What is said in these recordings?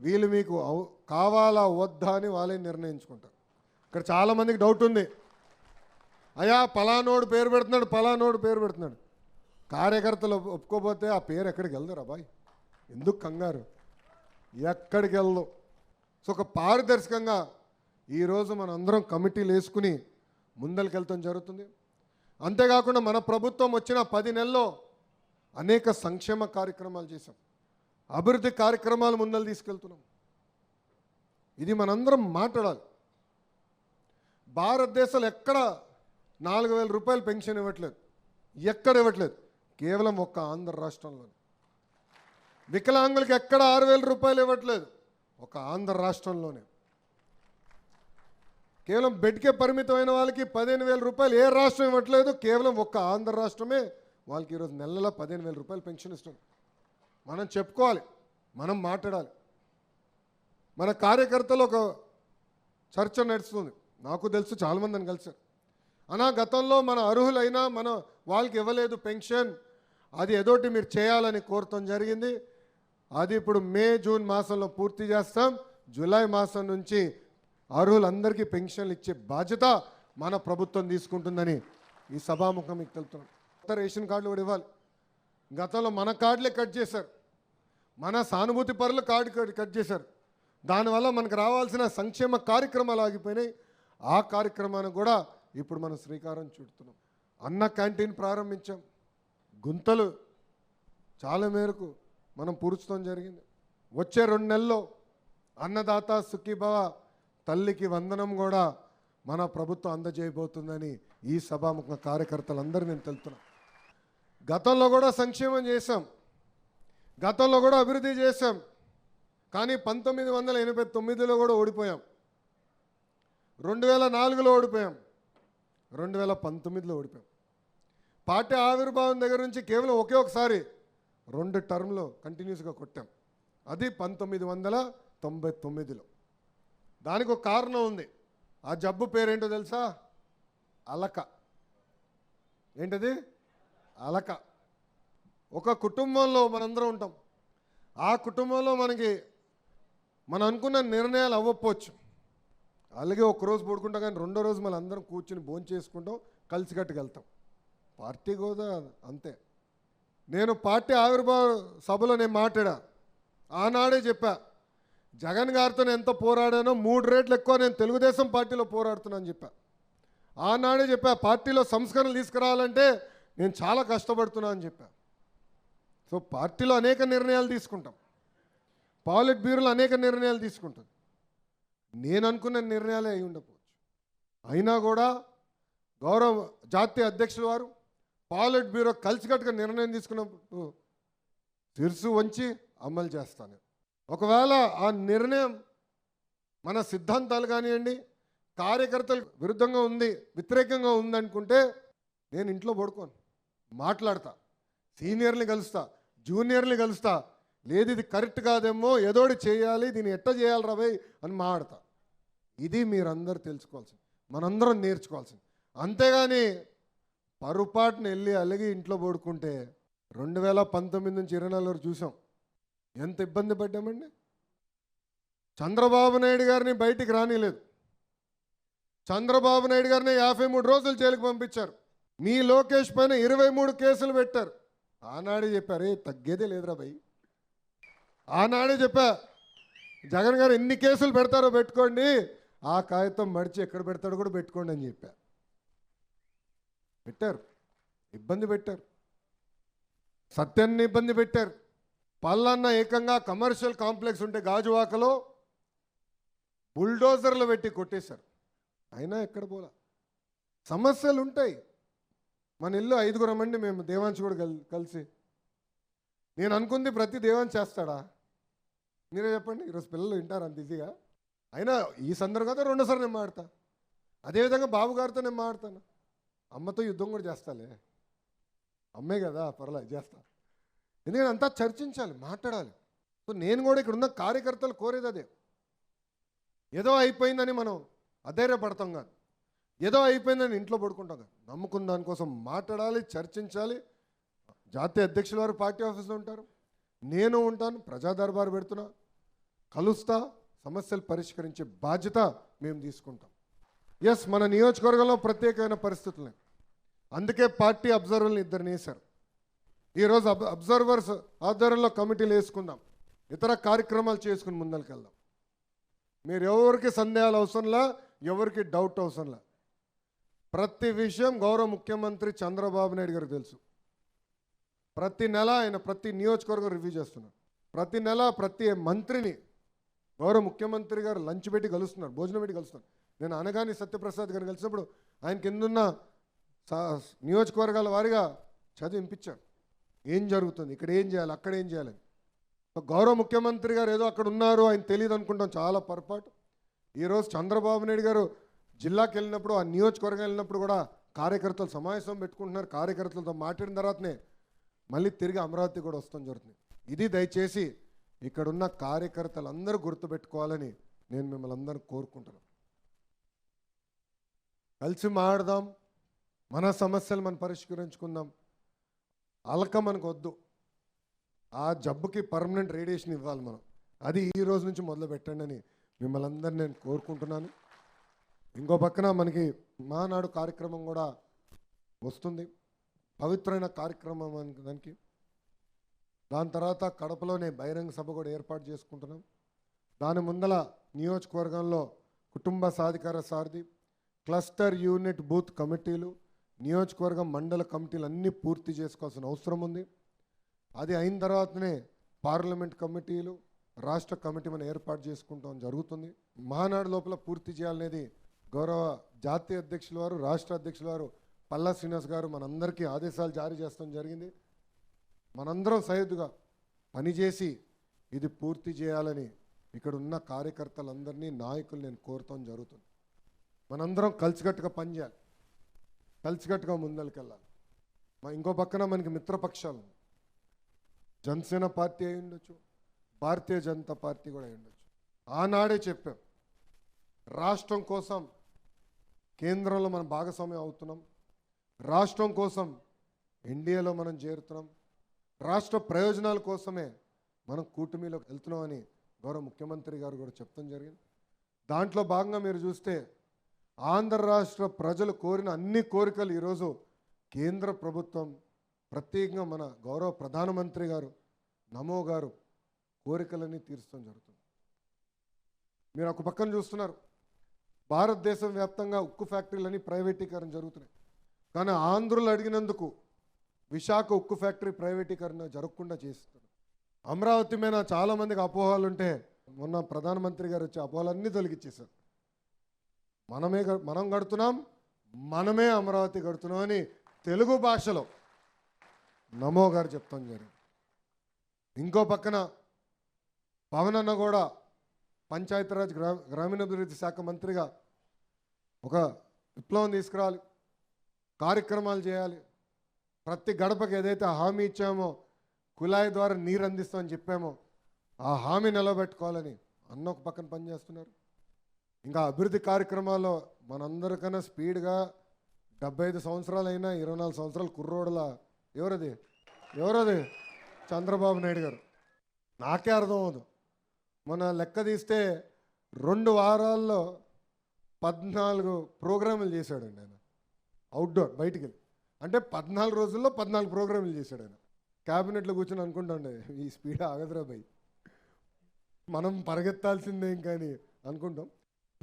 వీళ్ళు మీకు కావాలా వద్దా అని వాళ్ళే నిర్ణయించుకుంటారు. ఇక్కడ చాలామందికి డౌట్ ఉంది. అయ్యా పలానోడు పేరు పెడుతున్నాడు పలానోడు పేరు పెడుతున్నాడు. కార్యకర్తలు ఒప్పుకోపోతే ఆ పేరు ఎక్కడికి వెళ్దారు అబ్బాయి ఎందుకు కంగారు? ఎక్కడికి వెళ్దాం? సో ఒక పారదర్శకంగా ఈరోజు మన అందరం కమిటీలు వేసుకుని ముందరికెళ్తాం జరుగుతుంది. అంతేకాకుండా మన ప్రభుత్వం వచ్చిన పది నెలల్లో అనేక సంక్షేమ కార్యక్రమాలు చేశాం. అభివృద్ధి కార్యక్రమాలు ముందలు తీసుకెళ్తున్నాం. ఇది మనందరం మాట్లాడాలి. భారతదేశంలో ఎక్కడ నాలుగు వేల రూపాయలు పెన్షన్ ఇవ్వట్లేదు. ఎక్కడ ఇవ్వట్లేదు. కేవలం ఒక్క ఆంధ్ర రాష్ట్రంలో వికలాంగులకు ఎక్కడ ఆరు వేల రూపాయలు ఇవ్వట్లేదు. ఒక ఆంధ్ర రాష్ట్రంలోనే. కేవలం బెడ్కే పరిమితమైన వాళ్ళకి పదిహేను వేల రూపాయలు ఏ రాష్ట్రం ఇవ్వట్లేదు. కేవలం ఒక్క ఆంధ్ర రాష్ట్రమే వాళ్ళకి ఈరోజు నెలలో పదిహేను వేల రూపాయలు పెన్షన్ ఇస్తుంది. మనం చెప్పుకోవాలి మనం మాట్లాడాలి. మన కార్యకర్తలు ఒక చర్చ నడుస్తుంది. నాకు తెలుసు చాలామందిని కలిసారు అనా గతంలో మన అర్హులైనా మన వాళ్ళకి ఇవ్వలేదు పెన్షన్. అది ఏదోటి మీరు చేయాలని కోరటం జరిగింది. అది ఇప్పుడు మే జూన్ మాసంలో పూర్తి చేస్తాం. జూలై మాసం నుంచి అర్హులందరికీ పెన్షన్లు ఇచ్చే బాధ్యత మన ప్రభుత్వం తీసుకుంటుందని ఈ సభాముఖం మీకు తెలుపుతున్నాం కొత్త రేషన్ కార్డులు కూడా ఇవ్వాలి. గతంలో మన కార్డులే కట్ చేశారు. మన సానుభూతి పరులు కార్డు కట్- చేశారు. దానివల్ల మనకు రావాల్సిన సంక్షేమ కార్యక్రమాలు ఆగిపోయినాయి. ఆ కార్యక్రమాన్ని కూడా ఇప్పుడు మనం శ్రీకారం చుడుతున్నాం. అన్న క్యాంటీన్ ప్రారంభించాం. గుంతలు చాలా మేరకు మనం పూర్చడం జరిగింది. వచ్చే రెండు నెలల్లో అన్నదాత సుఖీభవ తల్లికి వందనం కూడా మన ప్రభుత్వం అందజేయబోతుందని ఈ సభాముఖ కార్యకర్తలందరూ నేను తెలుపుతున్నాను గతంలో కూడా సంక్షేమం చేశాం. గతంలో కూడా అభివృద్ధి చేశాం. కానీ పంతొమ్మిది వందల ఎనభై తొమ్మిదిలో కూడా ఓడిపోయాం. రెండు వేల నాలుగులో ఓడిపోయాం. రెండు వేల పంతొమ్మిదిలో ఓడిపోయాం. పార్టీ ఆవిర్భావం దగ్గర నుంచి కేవలం ఒకే ఒకసారి రెండు టర్మ్లో కంటిన్యూస్గా కొట్టాం. అది పంతొమ్మిది వందల తొంభై తొమ్మిదిలో. దానికి ఒక కారణం ఉంది. ఆ జబ్బు పేరేంటో తెలుసా? అలక. ఏంటది? అలక. ఒక కుటుంబంలో మనందరం ఉంటాం. ఆ కుటుంబంలో మనకి మనం అనుకున్న నిర్ణయాలు అవ్వకపోవచ్చు. అలాగే ఒక రోజు పడుకుంటాం కానీ రెండో రోజు మనం అందరం కూర్చుని భోంచేసుకుంటాం చేసుకుంటాం కలిసికట్టుకు వెళ్తాం. పార్టీ కూడా అంతే. నేను పార్టీ ఆవిర్భావ సభలో నేను మాట్లాడా. ఆనాడే చెప్పా జగన్ గారితో నేను ఎంత పోరాడానో మూడు రేట్లు ఎక్కువ నేను తెలుగుదేశం పార్టీలో పోరాడుతున్నాను చెప్పా. ఆనాడే చెప్పా పార్టీలో సంస్కరణలు తీసుకురావాలంటే నేను చాలా కష్టపడుతున్నా అని చెప్పా. సో పార్టీలో అనేక నిర్ణయాలు తీసుకుంటాం. పాలిట్ బ్యూరోలో అనేక నిర్ణయాలు తీసుకుంటుంది. నేను అనుకున్న నిర్ణయాలే అయి ఉండకపోవచ్చు. అయినా కూడా గౌరవ జాతీయ అధ్యక్షుల వారు పాలిట్ బ్యూరో కలిసికట్టుగా నిర్ణయం తీసుకున్నప్పుడు తెరుసు వంచి అమలు చేస్తాను. ఒకవేళ ఆ నిర్ణయం మన సిద్ధాంతాలు కానివ్వండి కార్యకర్తలు విరుద్ధంగా ఉంది వ్యతిరేకంగా ఉందనుకుంటే నేను ఇంట్లో పడుకోను. మాట్లాడతా. సీనియర్ని కలుస్తా జూనియర్ని కలుస్తా. లేదు ఇది కరెక్ట్ కాదేమో ఏదోటి చేయాలి దీన్ని ఎట్ట చేయాలి రాబోయ్ అని మాడతా ఇది మీరందరూ తెలుసుకోవాల్సింది. మనందరం నేర్చుకోవాల్సింది. అంతేగాని పరుపాటును వెళ్ళి అలిగి ఇంట్లో పడుకుంటే రెండు వేల పంతొమ్మిది నుంచి ఇరవై నాలుగు వరకు చూసాం. ఎంత ఇబ్బంది పడ్డామండి? చంద్రబాబు నాయుడు గారిని బయటికి రానిలేదు. చంద్రబాబు నాయుడు గారిని యాభై మూడు రోజులు జైలుకి పంపించారు. మీ లోకేష్ పైన ఇరవై మూడు కేసులు పెట్టారు. ఆనాడే చెప్పారు ఏ తగ్గేదే లేదురా భయ్. ఆనాడే చెప్పా జగన్ గారు ఎన్ని కేసులు పెడతారో పెట్టుకోండి. ఆ కాగితం మడిచి ఎక్కడ పెడతాడో కూడా పెట్టుకోండి అని చెప్పా. పెట్టారు. ఇబ్బంది పెట్టారు. సత్యాన్ని ఇబ్బంది పెట్టారు. పల్లన్న ఏకంగా కమర్షియల్ కాంప్లెక్స్ ఉంటే గాజువాకలో బుల్డోజర్లు పెట్టి కొట్టేశారు. అయినా ఎక్కడ పోలా? సమస్యలు ఉంటాయి మన ఇల్లు ఐదుగురం అండి మేము దేవాంశ్ కూడా కల్ కలిసి. నేను అనుకుంది ప్రతి దేవాంశ్ చేస్తాడా? మీరే చెప్పండి. ఈరోజు పిల్లలు వింటారు అంత ఈజీగా. అయినా ఈ సందర్భంగా రెండోసారి నేను మాడతా. అదేవిధంగా బాబు గారితో నేను మాడతాను. అమ్మతో యుద్ధం కూడా చేస్తాలే. అమ్మే కదా పర్లే చేస్తా. ఎందుకంటే అంతా చర్చించాలి మాట్లాడాలి. సో నేను కూడా ఇక్కడ ఉన్న కార్యకర్తలు కోరేది అదే. ఏదో అయిపోయిందని మనం అధైర్యపడతాం కాదు. ఏదో అయిపోయిందని ఇంట్లో పడుకుంటాం నమ్ముకున్న దానికోసం మాట్లాడాలి చర్చించాలి. జాతీయ అధ్యక్షుల వారు పార్టీ ఆఫీస్లో ఉంటారు. నేను ఉంటాను ప్రజా దర్బారు పెడుతున్నా. కలుస్తా సమస్యలు పరిష్కరించే బాధ్యత మేము తీసుకుంటాం. ఎస్ మన నియోజకవర్గంలో ప్రత్యేకమైన పరిస్థితులు అందుకే పార్టీ అబ్జర్వర్ని ఇద్దరిని వేశారు. ఈరోజు అబ్ అబ్జర్వర్స్ ఆధ్వర్యంలో కమిటీలు వేసుకుందాం. ఇతర కార్యక్రమాలు చేసుకుని ముందరికెళ్దాం. మీరు ఎవరికి సందేహాలు అవసరంలా ఎవరికి డౌట్ అవసరంలా. ప్రతి విషయం గౌరవ ముఖ్యమంత్రి చంద్రబాబు నాయుడు గారికి తెలుసు. ప్రతి నెల ఆయన ప్రతి నియోజకవర్గం రివ్యూ చేస్తున్నారు. ప్రతి నెల ప్రతి మంత్రిని గౌరవ ముఖ్యమంత్రి గారు లంచ్ పెట్టి కలుస్తున్నారు భోజనం పెట్టి కలుస్తున్నారు. నేను అనగాని సత్యప్రసాద్ గారిని కలిసినప్పుడు ఆయన కిందున్న నియోజకవర్గాల వారిగా చదివి వినిపించారు. ఏం జరుగుతుంది? ఇక్కడ ఏం చేయాలి? అక్కడ ఏం చేయాలని గౌరవ ముఖ్యమంత్రి గారు ఏదో అక్కడ ఉన్నారు ఆయన తెలియదు అనుకుంటాం. చాలా పొరపాటు. ఈరోజు చంద్రబాబు నాయుడు గారు జిల్లాకి వెళ్ళినప్పుడు ఆ నియోజకవర్గం వెళ్ళినప్పుడు కూడా కార్యకర్తలు సమావేశం పెట్టుకుంటున్నారు. కార్యకర్తలతో మాట్లాడిన తర్వాతనే మళ్ళీ తిరిగి అమరావతి కూడా వస్తాం జరుగుతుంది. ఇది దయచేసి ఇక్కడున్న కార్యకర్తలందరూ గుర్తుపెట్టుకోవాలని నేను మిమ్మల్ని అందరూ కోరుకుంటున్నాను. కలిసి మాడదాం మన సమస్యలు మనం పరిష్కరించుకుందాం. అలక మనకు వద్దు. ఆ జబ్బుకి పర్మనెంట్ రేడియేషన్ ఇవ్వాలి మనం. అది ఈ రోజు నుంచి మొదలు పెట్టండి అని మిమ్మల్ని అందరిని నేను కోరుకుంటున్నాను. ఇంకో పక్కన మనకి మానాడు కార్యక్రమం కూడా వస్తుంది. పవిత్రమైన కార్యక్రమం దానికి. దాని తర్వాత కడపలోనే బహిరంగ సభ కూడా ఏర్పాటు చేసుకుంటున్నాం. దాని ముందల నియోజకవర్గంలో కుటుంబ సాధికార సారథి క్లస్టర్ యూనిట్ బూత్ కమిటీలు నియోజకవర్గం మండల కమిటీలు అన్నీ పూర్తి చేసుకోవాల్సిన అవసరం ఉంది. అది అయిన తర్వాతనే పార్లమెంట్ కమిటీలు రాష్ట్ర కమిటీ మనం ఏర్పాటు చేసుకుంటాం జరుగుతుంది. మహానాడు లోపల పూర్తి చేయాలనేది గౌరవ జాతీయ అధ్యక్షుల వారు రాష్ట్ర అధ్యక్షుల వారు పల్లా శ్రీనివాస్ గారు మనందరికీ ఆదేశాలు జారీ చేస్తాం జరిగింది. మనందరం సైదుగా పనిచేసి ఇది పూర్తి చేయాలని ఇక్కడ ఉన్న కార్యకర్తలందరినీ నాయకులు నేను కోరుతాం జరుగుతుంది. మనందరం కలిసికట్టుగా పనిచేయాలి కలిసికట్టుగా ముందరికెళ్ళాలి మా ఇంకో పక్కన మనకి మిత్రపక్షాలు జనసేన పార్టీ అయి ఉండొచ్చు భారతీయ జనతా పార్టీ కూడా అయి ఉండొచ్చు. ఆనాడే చెప్పాం రాష్ట్రం కోసం కేంద్రంలో మనం భాగస్వామ్యం అవుతున్నాం. రాష్ట్రం కోసం ఎన్డీఏలో మనం చేరుతున్నాం. రాష్ట్ర ప్రయోజనాల కోసమే మనం కూటమిలోకి వెళ్తున్నామని గౌరవ ముఖ్యమంత్రి గారు కూడా చెప్తాం జరిగింది. దాంట్లో భాగంగా మీరు చూస్తే ఆంధ్ర రాష్ట్ర ప్రజలు కోరిన అన్ని కోరికలు ఈరోజు కేంద్ర ప్రభుత్వం ప్రత్యేకంగా మన గౌరవ ప్రధానమంత్రి గారు నమో గారు కోరికలన్నీ తీర్చడం జరుగుతుంది. మీరు ఒక పక్కన చూస్తున్నారు. భారతదేశం వ్యాప్తంగా ఉక్కు ఫ్యాక్టరీలని ప్రైవేటీకరణ జరుగుతున్నాయి. కానీ ఆంధ్రులు అడిగినందుకు విశాఖ ఉక్కు ఫ్యాక్టరీ ప్రైవేటీకరణ జరగకుండా చేస్తున్నారు అమరావతి మీద చాలామందికి అపోహలు ఉంటే మొన్న ప్రధానమంత్రి గారు వచ్చి అపోహలన్నీ తొలగించేశారు. మనమే మనం కడుతున్నాం మనమే అమరావతి కడుతున్నాం అని తెలుగు భాషలో నమో గారు చెప్తాం జరిగింది. ఇంకో పక్కన పవన్ అన్న కూడా పంచాయతీరాజ్ గ్రా గ్రామీణాభివృద్ధి శాఖ మంత్రిగా ఒక విప్లవం తీసుకురావాలి కార్యక్రమాలు చేయాలి. ప్రతి గడపకి ఏదైతే హామీ ఇచ్చామో కుళాయి ద్వారా నీరు అందిస్తామని చెప్పామో ఆ హామీ నిలబెట్టుకోవాలని అన్న ఒక పక్కన పనిచేస్తున్నారు ఇంకా అభివృద్ధి కార్యక్రమాల్లో మనందరికన్నా స్పీడ్గా డెబ్బై ఐదు సంవత్సరాలైనా ఇరవై నాలుగు సంవత్సరాలు కుర్రోడల ఎవరది? ఎవరది? చంద్రబాబు నాయుడు గారు. నాకే అర్థం అవ్వదు. మన లెక్క తీస్తే రెండు వారాల్లో పద్నాలుగు ప్రోగ్రాములు చేశాడండి ఆయన. అవుట్డోర్ బయటికి వెళ్ళి. అంటే పద్నాలుగు రోజుల్లో పద్నాలుగు ప్రోగ్రాములు చేశాడు ఆయన. క్యాబినెట్లో కూర్చొని అనుకుంటాండే ఈ స్పీడ్ ఆగదురా భయ్. మనం ఇంకా అని అనుకుంటాం.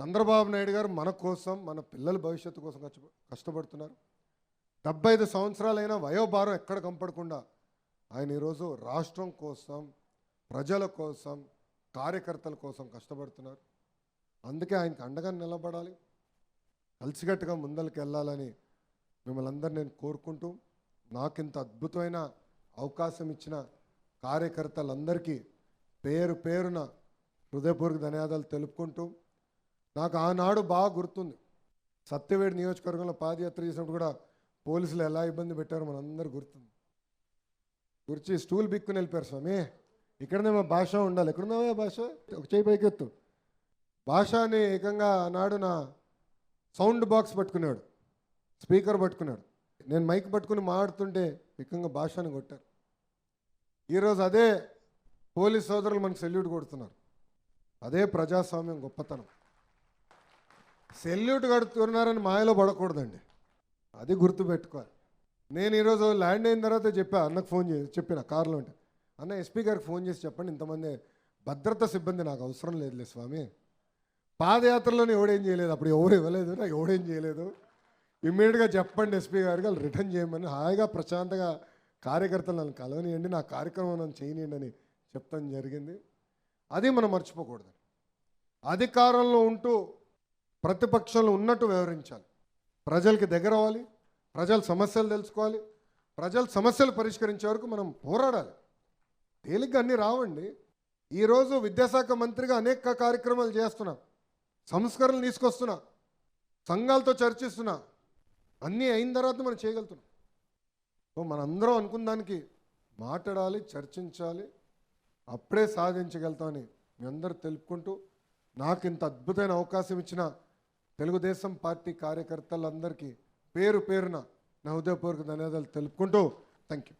చంద్రబాబు నాయుడు గారు మన కోసం మన పిల్లల భవిష్యత్తు కోసం కష్ట- కష్టపడుతున్నారు. డెబ్బై ఐదు సంవత్సరాలైన వయోభారం ఎక్కడ కంపడకుండా ఆయన ఈరోజు రాష్ట్రం కోసం ప్రజల కోసం కార్యకర్తల కోసం కష్టపడుతున్నారు. అందుకే ఆయనకు అండగా నిలబడాలి. కలిసికట్టుగా ముందరికి వెళ్ళాలని మిమ్మల్ని అందరు నేను కోరుకుంటూ నాకు ఇంత అద్భుతమైన అవకాశం ఇచ్చిన కార్యకర్తలందరికీ పేరు పేరున హృదయపూర్వక ధన్యవాదాలు తెలుపుకుంటూ నాకు ఆనాడు బాగా గుర్తుంది. సత్యవేడి నియోజకవర్గంలో పాదయాత్ర చేసినప్పుడు కూడా పోలీసులు ఎలా ఇబ్బంది పెట్టారో మనందరూ గుర్తుంది. గురించి స్టూల్ బిక్కుని వెళ్ళిపోయారు స్వామి. ఇక్కడనే మా భాష ఉండాలి. ఎక్కడున్నావా భాష? ఒక చేయి పైకెత్తు భాష అని ఏకంగా నాడున నా సౌండ్ బాక్స్ పట్టుకున్నాడు. స్పీకర్ పట్టుకున్నాడు. నేను మైక్ పట్టుకుని మాడుతుంటే ఏకంగా భాషని కొట్టారు. ఈరోజు అదే పోలీస్ సోదరులు మనకు సెల్యూట్ కొడుతున్నారు. అదే ప్రజాస్వామ్యం గొప్పతనం. సెల్యూట్ కడుతున్నారని మాయలో పడకూడదండి. అది గుర్తుపెట్టుకోవాలి. నేను ఈరోజు ల్యాండ్ అయిన తర్వాత చెప్పా అన్నకు ఫోన్ చేసి చెప్పిన కార్లో ఉంటే. అన్న ఎస్పీ గారికి ఫోన్ చేసి చెప్పండి ఇంతమంది భద్రతా సిబ్బంది నాకు అవసరం లేదులే స్వామి. పాదయాత్రలోనే ఎవడేం చేయలేదు అప్పుడు ఎవరు ఇవ్వలేదు నాకు ఎవడేం చేయలేదు. ఇమ్మీడియట్గా చెప్పండి ఎస్పీ గారికి వాళ్ళు రిటర్న్ చేయమని హాయిగా ప్రశాంతంగా కార్యకర్తలు నన్ను కలవనియండి నా కార్యక్రమం నన్ను చేయనియండి అని చెప్తాం జరిగింది. అది మనం మర్చిపోకూడదు. అధికారంలో ఉంటూ ప్రతిపక్షంలో ఉన్నట్టు వ్యవహరించాలి. ప్రజలకి దగ్గర అవ్వాలి ప్రజల సమస్యలు తెలుసుకోవాలి ప్రజల సమస్యలు పరిష్కరించే వరకు మనం పోరాడాలి. తేలిగ్గా అన్నీ రావండి. ఈరోజు విద్యాశాఖ మంత్రిగా అనేక కార్యక్రమాలు చేస్తున్నా. సంస్కరణలు తీసుకొస్తున్నా. సంఘాలతో చర్చిస్తున్నా. అన్నీ అయిన తర్వాత మనం చేయగలుగుతున్నాం. సో మనందరం అనుకున్న దానికి మాట్లాడాలి చర్చించాలి అప్పుడే సాధించగలుగుతామని మీ అందరూ తెలుపుకుంటూ నాకు ఇంత అద్భుతమైన అవకాశం ఇచ్చిన తెలుగుదేశం పార్టీ కార్యకర్తలందరికీ పేరు పేరున నా హృదయపూర్వక ధన్యవాదాలు తెలుపుకుంటూ థ్యాంక్ యూ